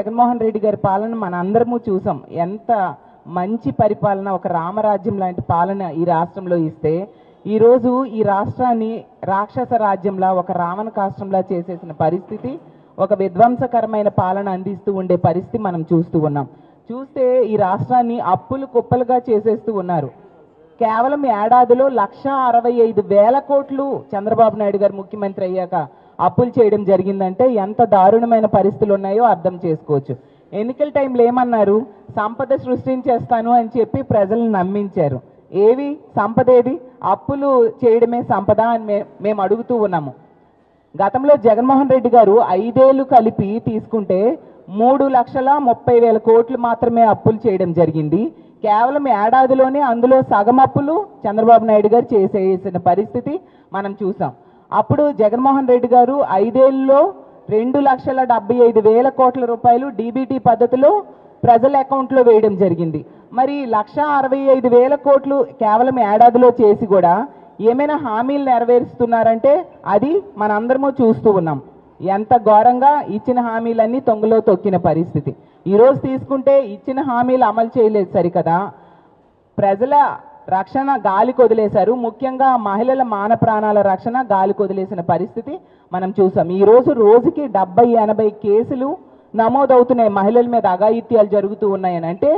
జగన్మోహన్ రెడ్డి గారి పాలన మన అందరము చూసాం. ఎంత మంచి పరిపాలన ఒక రామరాజ్యం లాంటి పాలన ఈ రాష్ట్రంలో ఇస్తే ఈ రోజు ఈ రాష్ట్రాన్ని రాక్షస రాజ్యంలా ఒక రావణ కాష్టంలా చేసేసిన పరిస్థితి ఒక విధ్వంసకరమైన పాలన అందిస్తూ ఉండే పరిస్థితి మనం చూస్తూ ఉన్నాం. చూస్తే ఈ రాష్ట్రాన్ని అప్పులు కుప్పలుగా చేసేస్తూ ఉన్నారు. కేవలం ఏడాదిలో లక్ష అరవై ఐదు వేల కోట్లు చంద్రబాబు నాయుడు గారు ముఖ్యమంత్రి అయ్యాక అప్పులు చేయడం జరిగిందంటే ఎంత దారుణమైన పరిస్థితులు ఉన్నాయో అర్థం చేసుకోవచ్చు. ఎన్నికల టైంలో ఏమన్నారు? సంపద సృష్టించేస్తాను అని చెప్పి ప్రజలను నమ్మించారు. ఏవి? సంపద ఏది? అప్పులు చేయడమే సంపద అని మేము అడుగుతూ ఉన్నాము. గతంలో జగన్మోహన్ రెడ్డి గారు ఐదేళ్ళు కలిపి తీసుకుంటే మూడు లక్షల ముప్పై వేల కోట్లు మాత్రమే అప్పులు చేయడం జరిగింది. కేవలం ఏడాదిలోనే అందులో సగం అప్పులు చంద్రబాబు నాయుడు గారు చేసేసిన పరిస్థితి మనం చూసాం. అప్పుడు జగన్మోహన్ రెడ్డి గారు ఐదేళ్ళలో రెండు లక్షల డెబ్బై ఐదు వేల కోట్ల రూపాయలు డీబీటీ పద్ధతిలో ప్రజల అకౌంట్లో వేయడం జరిగింది. మరి లక్ష అరవై ఐదు వేల కోట్లు కేవలం ఏడాదిలో చేసి కూడా ఏమైనా హామీలు నెరవేరుస్తున్నారంటే అది మనందరము చూస్తూ ఉన్నాం. ఎంత ఘోరంగా ఇచ్చిన హామీలన్నీ తొంగలో తొక్కిన పరిస్థితి. ఈరోజు తీసుకుంటే ఇచ్చిన హామీలు అమలు చేయలేదు సరికదా. ప్రజల రక్షణ గాలికి వదిలేశారు. ముఖ్యంగా మహిళల మాన ప్రాణాల రక్షణ గాలికి వదిలేసిన పరిస్థితి మనం చూసాం. ఈ రోజు రోజుకి డెబ్బై ఎనభై కేసులు నమోదవుతున్నాయి మహిళల మీద అఘాయిత్యాలు జరుగుతూ ఉన్నాయని. అంటే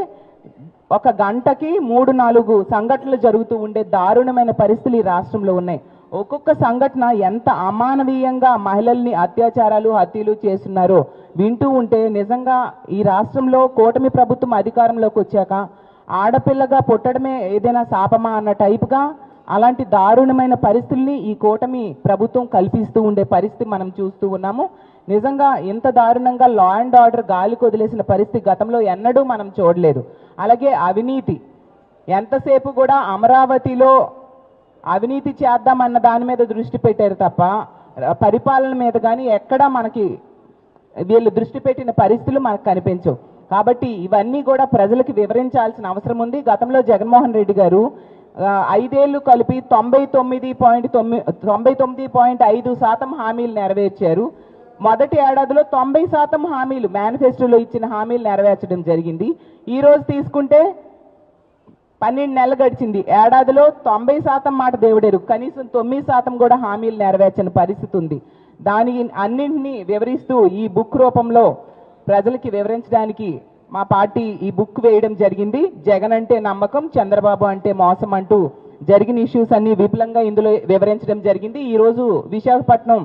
ఒక గంటకి మూడు నాలుగు సంఘటనలు జరుగుతూ ఉండే దారుణమైన పరిస్థితులు ఈ రాష్ట్రంలో ఉన్నాయి. ఒక్కొక్క సంఘటన ఎంత అమానవీయంగా మహిళల్ని అత్యాచారాలు హత్యలు చేస్తున్నారో వింటూ ఉంటే నిజంగా ఈ రాష్ట్రంలో కూటమి ప్రభుత్వం అధికారంలోకి వచ్చాక ఆడపిల్లగా పుట్టడమే ఏదైనా శాపమా అన్న టైప్గా అలాంటి దారుణమైన పరిస్థితుల్ని ఈ కూటమి ప్రభుత్వం కల్పిస్తూ ఉండే పరిస్థితి మనం చూస్తూ ఉన్నాము. నిజంగా ఇంత దారుణంగా లా అండ్ ఆర్డర్ గాలికి వదిలేసిన పరిస్థితి గతంలో ఎన్నడూ మనం చూడలేదు. అలాగే అవినీతి. ఎంతసేపు కూడా అమరావతిలో అవినీతి చేద్దామన్న దాని మీద దృష్టి పెట్టారు తప్ప పరిపాలన మీద కానీ ఎక్కడా మనకి వీళ్ళు దృష్టి పెట్టిన పరిస్థితులు మనకు కనిపించవు. కాబట్టి ఇవన్నీ కూడా ప్రజలకు వివరించాల్సిన అవసరం ఉంది. గతంలో జగన్మోహన్ రెడ్డి గారు ఐదేళ్ళు కలిపి తొంభై తొమ్మిది పాయింట్ తొమ్మిది తొంభై తొమ్మిది పాయింట్ ఐదు శాతం హామీలు నెరవేర్చారు. మొదటి ఏడాదిలో తొంభై శాతం హామీలు మేనిఫెస్టోలో ఇచ్చిన హామీలు నెరవేర్చడం జరిగింది. ఈ రోజు తీసుకుంటే పన్నెండు నెలలు గడిచింది. ఏడాదిలో తొంభై శాతం మాట దేవుడేరు. కనీసం తొమ్మిది శాతం కూడా హామీలు నెరవేర్చని పరిస్థితి ఉంది. దాని అన్నింటినీ వివరిస్తూ ఈ బుక్ రూపంలో ప్రజలకి వివరించడానికి మా పార్టీ ఈ బుక్ వేయడం జరిగింది. జగన్ అంటే నమ్మకం చంద్రబాబు అంటే మోసం అంటూ జరిగిన ఇష్యూస్ అన్ని విపులంగా ఇందులో వివరించడం జరిగింది. ఈ రోజు విశాఖపట్నం